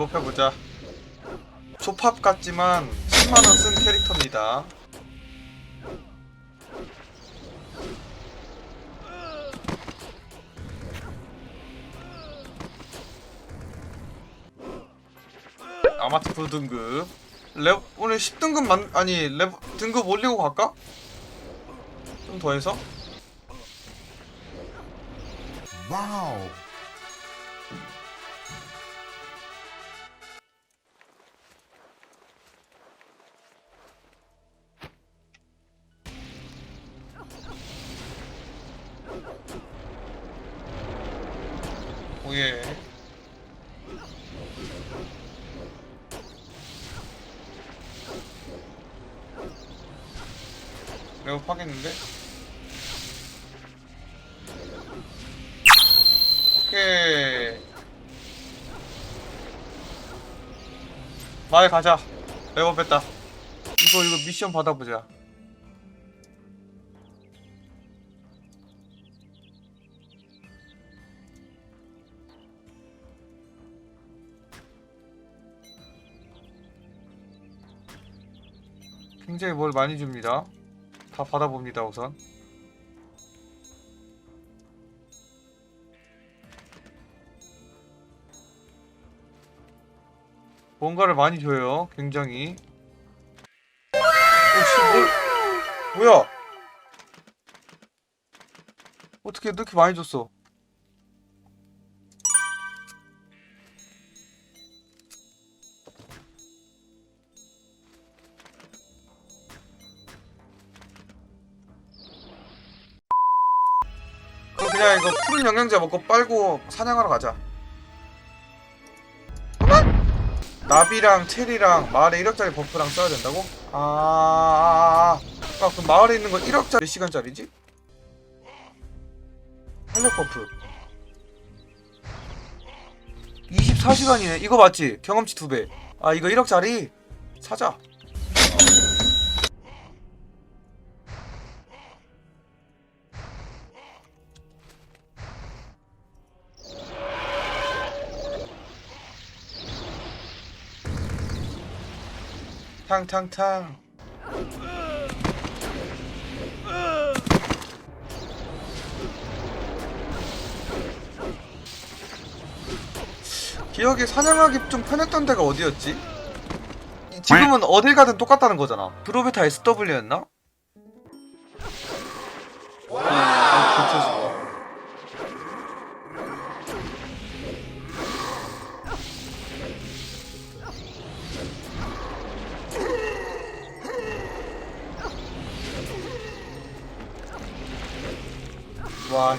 랩업해보자 조팝 같지만 10만원 쓴 캐릭터입니다 아마트 9등급 랩 오늘 10등급 만 아니 랩 등급 올리고 갈까? 좀 더 해서? 와우. 랩업 하겠는데? 오케이. 말 가자. 했다. 이거 이거 미션 받아보자. 굉장히 뭘 많이 줍니다 다 받아봅니다 우선. 뭔가를 많이 줘요 굉장히. 오씨 뭘 뭐야? 어떻게 이렇게 많이 줬어 그냥 이거 푸른 영양제 먹고 빨고 사냥하러 가자 나비랑 체리랑 마을에 1억짜리 버프랑 써야 된다고? 아, 아, 아, 아 그럼 마을에 있는 거 1억짜리 몇 시간짜리지? 활력 버프 24시간이네 이거 맞지? 경험치 2배 아 이거 1억짜리? 사자 탕탕탕 기억에 사냥하기 좀 편했던 데가 어디였지? 지금은 어딜 가든 똑같다는 거잖아 드로베타 SW였나? 와,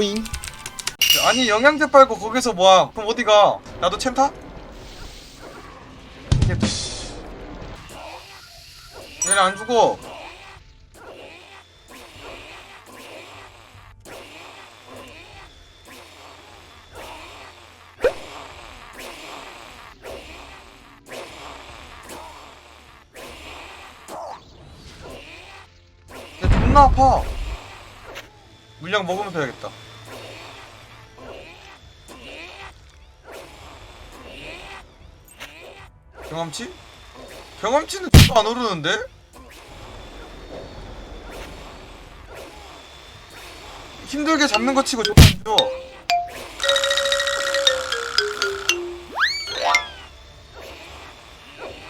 뿌잉. 아니, 영양제 빨고 거기서 뭐야? 그럼 어디가? 나도 챈타? 얘는 안 죽어. 야, 존나 아파. 물량 먹으면서 해야겠다. 경험치? 경험치는 안 오르는데? 힘들게 잡는 거 치고 줘.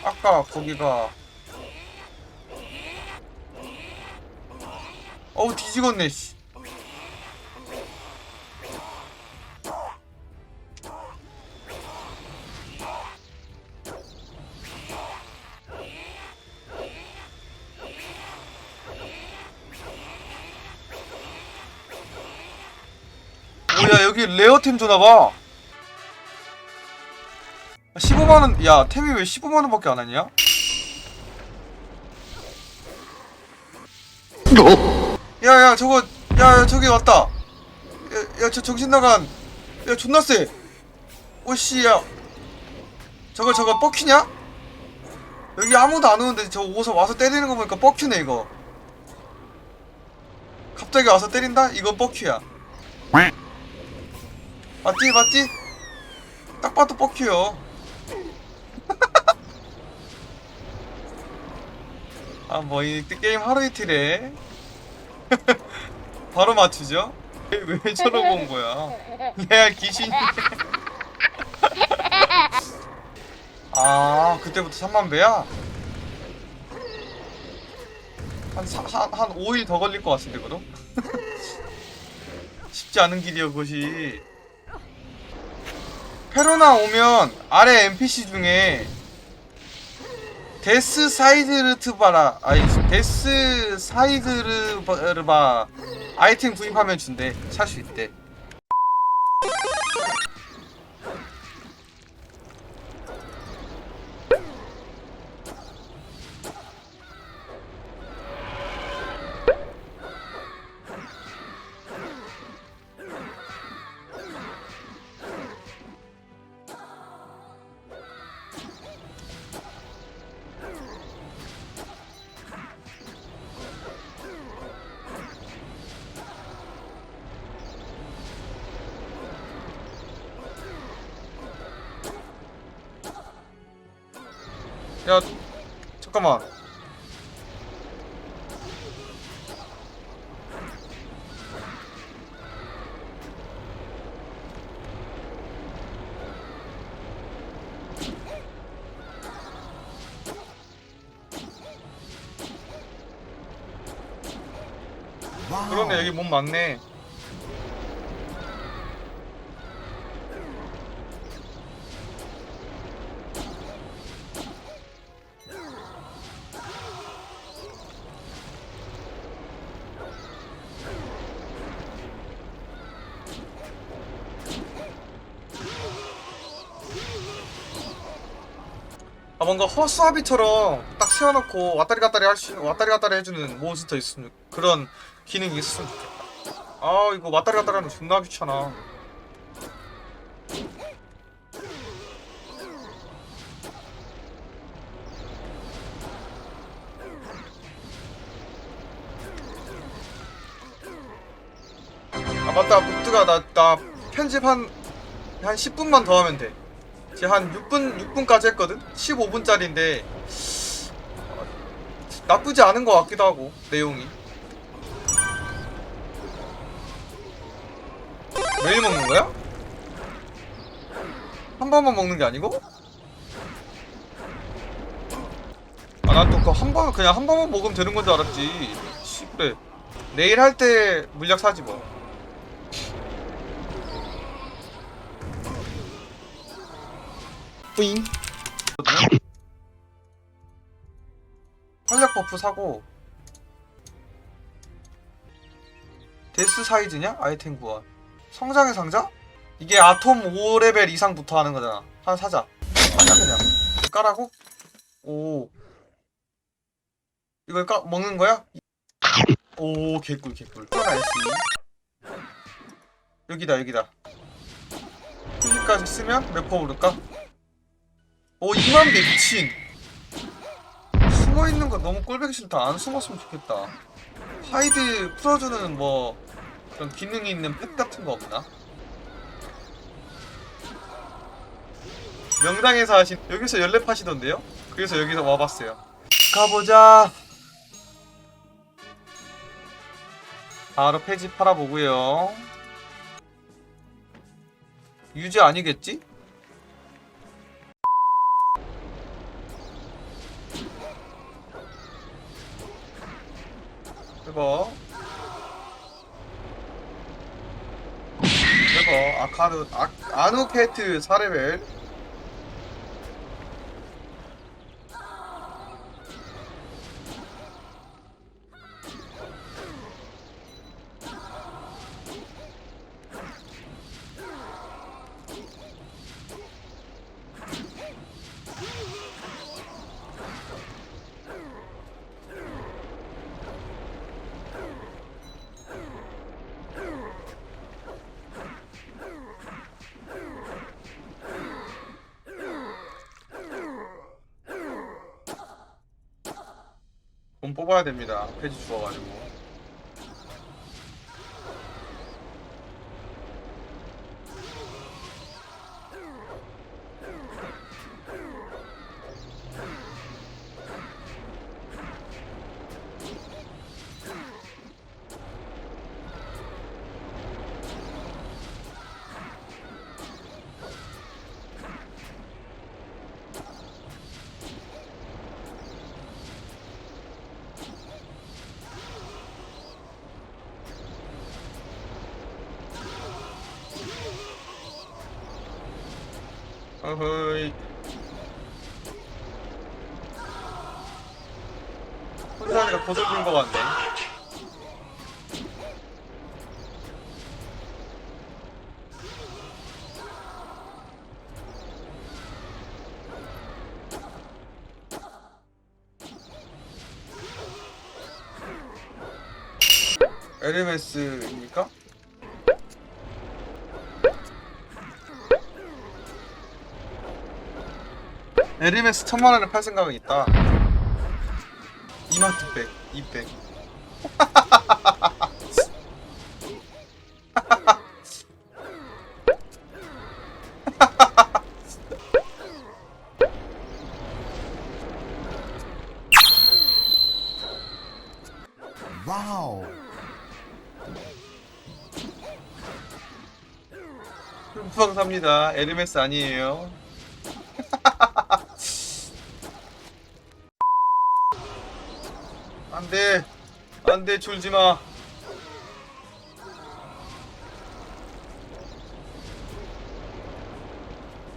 아까 거기가 어우 뒤지겠네 씨. 템 주나봐 15만원 야 템이 왜 15만원밖에 안 하냐? 야야 저거 야, 야 저기 왔다. 야저 정신 나간. 야 존나 세 오씨 야. 저거 저거 뻑큐냐? 여기 아무도 안 오는데 저 오서 와서 때리는 거 보니까 뻑큐네 이거. 갑자기 와서 때린다? 이건 뻑큐야 맞지 맞지? 딱 봐도 뻑큐요 아 뭐 이 게임 하루 이틀에 바로 맞추죠? 왜, 왜 저러고 온 거야 레알 귀신이 아 그때부터 3만 배야? 한, 사, 한, 한 5일 더 걸릴 것 같은데 그럼? 쉽지 않은 길이요 그것이 페로나 오면 아래 NPC 중에 데스 사이드르트바라 아니 데스 사이드르바 아이템 구입하면 준대. 살 수 있대 야 잠깐만. 그러네 여기 몸 많네 뭔가 허수아비처럼 딱 세워놓고 왔다리 갔다리 할 수 있는 왔다리 갔다리 해주는 몬스터 있으면 그런 기능이 있었으면 좋겠다. 아 이거 왔다리 갔다리 거 존나 귀찮아. 아 맞다 북드가 나, 나 편집 한, 한 10분만 더 하면 돼. 지금 한 6분, 6분까지 했거든? 15분짜리인데 나쁘지 않은 것 같기도 하고 내용이 매일 먹는 거야? 한 번만 먹는 게 아니고? 아 난또그한 번 그냥 한 번만 먹으면 되는 건 줄 알았지 씨 그래 내일 할 때 물약 사지 뭐 뿌잉 활력 버프 사고 데스 사이즈냐? 아이템 구원 성장의 상자? 이게 아톰 5레벨 이상부터 하는 거잖아 하나 사자 사자 그냥 까라고? 오 이걸 까 먹는 거야? 오 개꿀 개꿀 S 여기다 여기다 여기까지 쓰면 몇퍼 오를까? 오 2만 개 미친 숨어 있는 거 너무 꼴보기 싫다 안 숨었으면 좋겠다 하이드 풀어주는 뭐 그런 기능이 있는 팩 같은 거 없나? 명당에서 하신 여기서 연랩 하시던데요? 그래서 여기서 와봤어요 가보자 바로 폐지 팔아보고요 유지 아니겠지? 이거. 이거 아카르 아, 아누페트 4레벨 뽑아야 됩니다. 페이지 주워가지고. 어허이. 혼자니까 도둑인 것 같네. 에르메스 에르메스 천만 원에 팔 생각은 있다. 이마트 백, 이백. Wow. 금방 삽니다. 에르메스 아니에요. 안 돼. 안 돼, 졸지 마.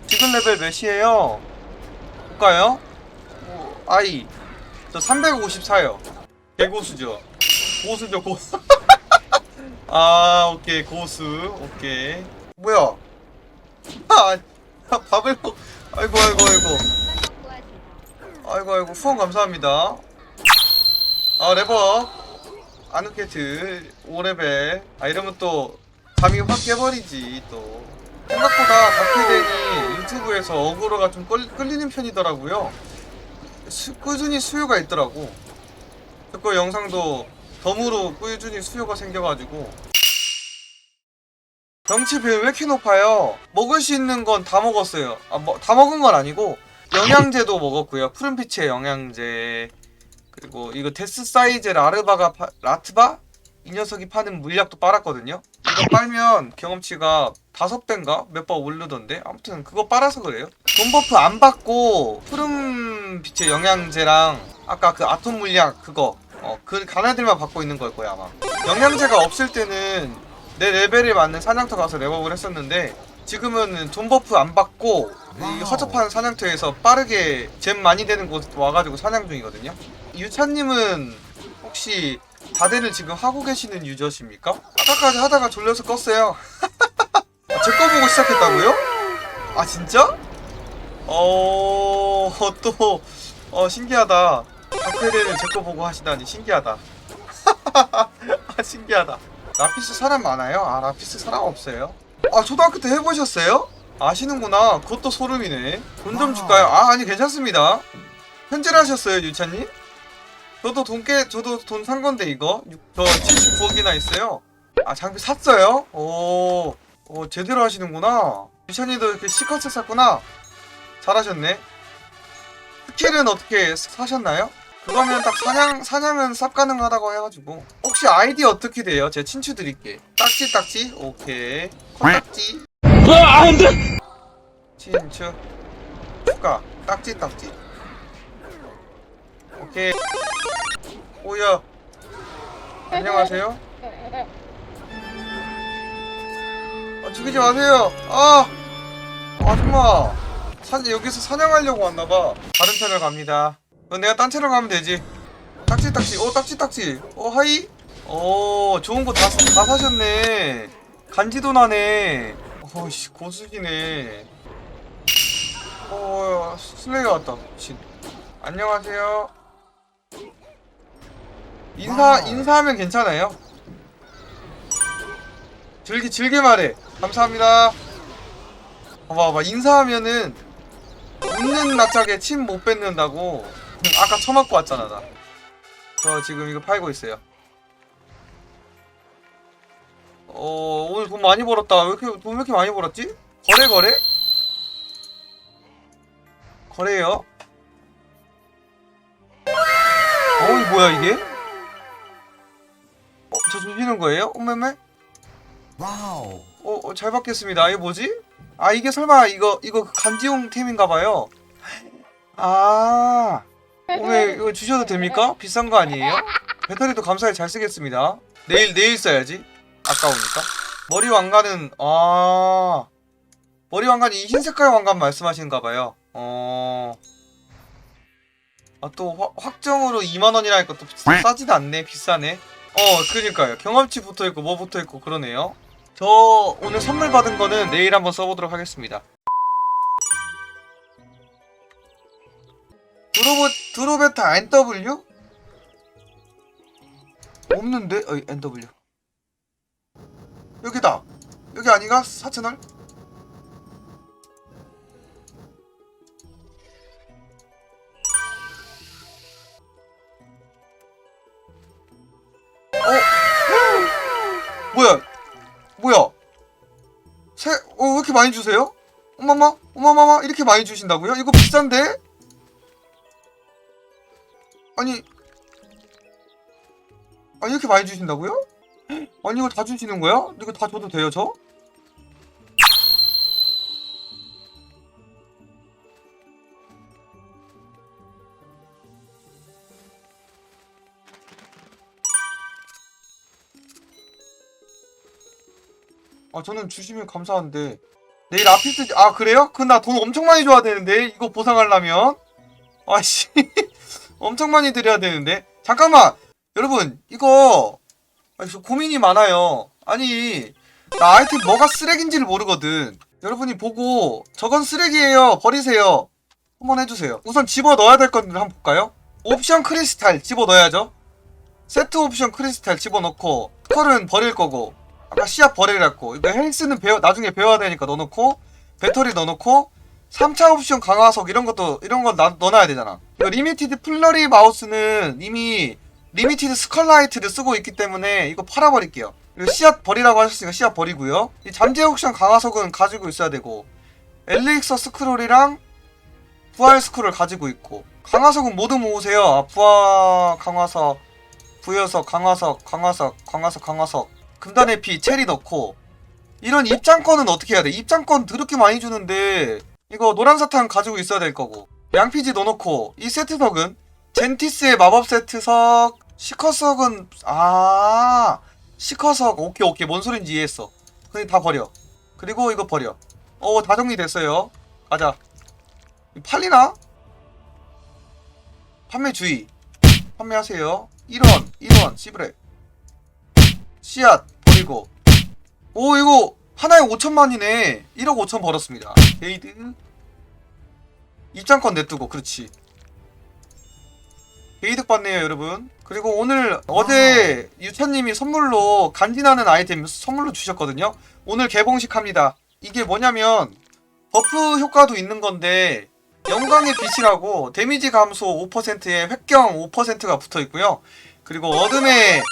지금 레벨 몇이에요? 볼까요? 뭐, 아이. 저 354요. 개고수죠. 고수죠, 고수. 아, 오케이. 고수. 오케이. 뭐야? 아, 아, 밥을 먹... 아이고, 아이고, 아이고. 아이고, 아이고. 후원 감사합니다. 아, 레버. 아누케트 5레벨. 아, 이러면 또 잠이 확 깨버리지, 또. 생각보다 다케덴이 유튜브에서 어그로가 좀 끌, 끌리는 편이더라고요. 수, 꾸준히 수요가 있더라고. 그 영상도 덤으로 꾸준히 수요가 생겨가지고 경치 비율 왜 이렇게 높아요? 먹을 수 있는 건 다 먹었어요. 아, 뭐, 다 먹은 건 아니고 영양제도 먹었고요. 푸른빛의 영양제 그리고 이거 데스 사이즈 라르바가 파, 라트바 이 녀석이 파는 물약도 빨았거든요. 이거 빨면 경험치가 다섯 배인가 몇 번 오르던데 아무튼 그거 빨아서 그래요. 돈 버프 안 받고 푸른 빛의 영양제랑 아까 그 아톰 물약 그거 어 그 가나들만 받고 있는 걸 거야 아마. 영양제가 없을 때는 내 레벨에 맞는 사냥터 가서 레벨을 했었는데 지금은 돈 버프 안 받고 이. 허접한 사냥터에서 빠르게 잼 많이 되는 곳 와가지고 사냥 중이거든요. 유찬님은 혹시 다대를 지금 하고 계시는 유저십니까? 아까까지 하다가 졸려서 껐어요. 제거 보고 시작했다고요? 아 진짜? 어... 또... 어 신기하다. 다크레는 제거 보고 하시다니 신기하다. 아 신기하다. 라피스 사람 많아요? 아 라피스 사람 없어요? 아 초등학교 때 해보셨어요? 아시는구나. 그것도 소름이네. 돈 좀 줄까요? 아 아니 괜찮습니다. 현질 하셨어요 유찬님? 저도 돈 깨, 저도 돈 산 건데 이거 육- 저 79억이나 있어요. 아 장비 샀어요? 오, 오 제대로 하시는구나. 유찬이도 이렇게 시커츠 샀구나. 잘하셨네. 스킬은 어떻게 사- 사셨나요? 그거면 딱 사냥 사냥은 쌉 가능하다고 해가지고 혹시 아이디 어떻게 돼요? 제가 친추 드릴게. 딱지 딱지 오케이. 컷딱지. 친추 추가 딱지 딱지. 오케이. 오야. 안녕하세요. 아, 죽이지 마세요. 아, 아줌마. 사, 여기서 사냥하려고 왔나봐. 다른 채널 갑니다. 그럼 내가 딴 채널 가면 되지. 딱지 딱지. 오 딱지 딱지. 오 하이. 오 좋은 거다 다 사셨네. 간지도 나네. 어씨 고수기네. 어 슬레이가 왔다. 미친. 안녕하세요. 인사 와우. 인사하면 괜찮아요. 즐기 즐게 말해. 감사합니다. 봐봐 봐 봐 인사하면은 웃는 낯짝에 침 못 뱉는다고. 아까 처맞고 왔잖아 나. 저 지금 이거 팔고 있어요. 어, 오늘 돈 많이 벌었다. 왜 이렇게, 돈 왜 이렇게 많이 벌었지? 거래, 거래? 거래요? 어이, 뭐야, 이게? 주시는 거예요? 엄매매? Wow. 어, 어, 잘 받겠습니다. 이게 뭐지? 아, 이게 설마 이거, 이거 그 간지용 템인가 봐요. 아, 오늘 이거 주셔도 됩니까? 비싼 거 아니에요? 배터리도 감사히 잘 쓰겠습니다. 내일, 내일 써야지. 아까우니까. 머리 왕관은, 아, 머리 왕관이 이 흰색깔 왕관 말씀하시는가 봐요. 어, 아, 또 화- 확정으로 2만원이라니까 또 싸지도 않네. 비싸네. 어, 그니까요. 경험치 붙어 있고 뭐 붙어 있고 그러네요. 저 오늘 선물 받은 거는 내일 한번 써보도록 하겠습니다. 드로보 드로베타 NW? 없는데? 어, NW. 여기다. 여기 아니가? 사채널? 이렇게 많이 주세요? 어머마, 어머마마, 이렇게 많이 주신다고요? 이거 비싼데? 아니, 아니, 이렇게 많이 주신다고요? 아니, 이거 다 주시는 거야? 이거 다 줘도 돼요, 저? 아, 저는 주시면 감사한데. 내일 아피스, 아, 그래요? 그 나 돈 엄청 많이 줘야 되는데, 이거 보상하려면? 아씨, 엄청 많이 드려야 되는데. 잠깐만! 여러분, 이거, 아, 저 고민이 많아요. 아니, 나 아이템 뭐가 쓰레기인지를 모르거든. 여러분이 보고, 저건 쓰레기예요. 버리세요. 한번 해주세요. 우선 집어 넣어야 될 건데 한번 볼까요? 옵션 크리스탈 집어 넣어야죠. 세트 옵션 크리스탈 집어 넣고, 컬은 버릴 거고, 아까 씨앗 버리랬고. 이거 헬스는 배워 나중에 배워야 되니까 넣어놓고 배터리 넣어놓고 3차 옵션 강화석 이런 것도 이런 거 나- 넣어놔야 되잖아. 이거 리미티드 플러리 마우스는 이미 리미티드 스컬라이트를 쓰고 있기 때문에 이거 팔아버릴게요. 씨앗 버리라고 하셨으니까 씨앗 버리고요. 이 잠재 옵션 강화석은 가지고 있어야 되고 엘릭서 스크롤이랑 부활 스크롤 가지고 있고 강화석은 모두 모으세요. 아, 부하 강화석 부여석 강화석 강화석 강화석 강화석 금단의 피 체리 넣고 이런 입장권은 어떻게 해야 돼? 입장권 더럽게 많이 주는데 이거 노란 사탕 가지고 있어야 될 거고. 양피지 넣어놓고 이 세트석은 젠티스의 마법 세트석 시커석은 아 시커석. 오케이 오케이. 뭔 소린지 이해했어. 근데 다 버려. 그리고 이거 버려. 어 다 정리됐어요. 가자. 팔리나? 판매 주의. 판매하세요. 1원 1원. 씨브레. 씨앗 버리고. 오 이거 하나에 5천만이네. 1억 5천 벌었습니다. 게이드. 입장권 내두고 그렇지. 게이득 받네요 여러분. 그리고 오늘 어제 유찬님이 선물로 간지나는 아이템 선물로 주셨거든요. 오늘 개봉식 합니다. 이게 뭐냐면 버프 효과도 있는 건데 영광의 빛이라고 데미지 감소 5%에 획경 5%가 붙어 있고요. 그리고 어둠의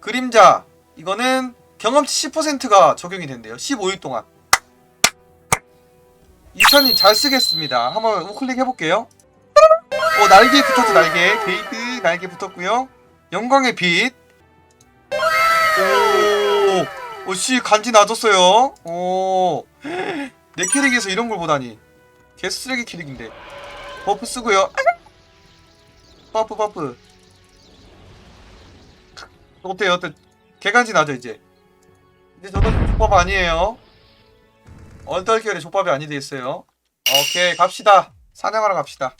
그림자 이거는 경험치 10%가 적용이 된대요. 15일 동안. 이천님 잘 쓰겠습니다. 한번 우클릭 해볼게요. 어 날개 붙었지 날개. 게이트 날개 붙었고요. 영광의 빛. 오, 오씨 간지 나졌어요. 오 내 캐릭에서 이런 걸 보다니. 개 쓰레기 캐릭인데. 버프 쓰고요. 버프 버프. 어때요? 어때 개간지 나죠 이제. 이제 저도 족밥 아니에요. 얼떨결에 족밥이 아니 되겠어요. 오케이 갑시다. 사냥하러 갑시다